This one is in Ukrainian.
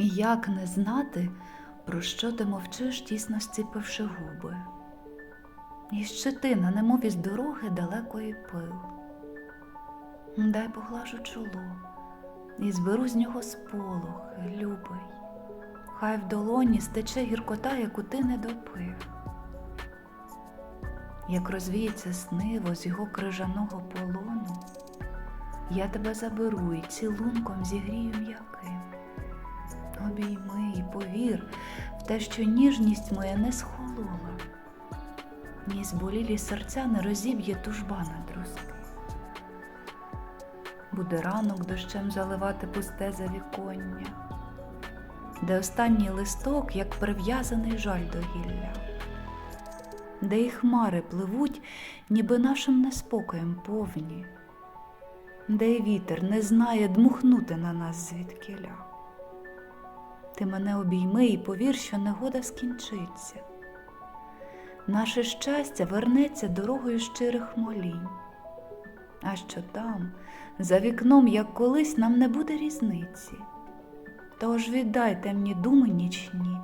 І як не знати, про що ти мовчиш, тісно стіпивши губи? І щетина, немов із дороги далекої пил. Дай поглажу чоло і зберу з нього сполохи, любий. Хай в долоні стече гіркота, яку ти не допив. Як розвіється сниво з його крижаного полону, я тебе заберу і цілунком зігрію м'яким. Обійми і повір в те, що ніжність моя не схолола, ні зболілі серця не розіб'є тужба на друзки. Буде ранок дощем заливати пусте завіконня, де останній листок, як прив'язаний жаль до гілля, де і хмари пливуть, ніби нашим неспокоєм повні, де й вітер не знає дмухнути на нас звідкіля. Ти мене обійми і повір, що негода скінчиться. Наше щастя вернеться дорогою щирих молінь. А що там, за вікном, як колись, нам не буде різниці. Тож віддай темні думи нічні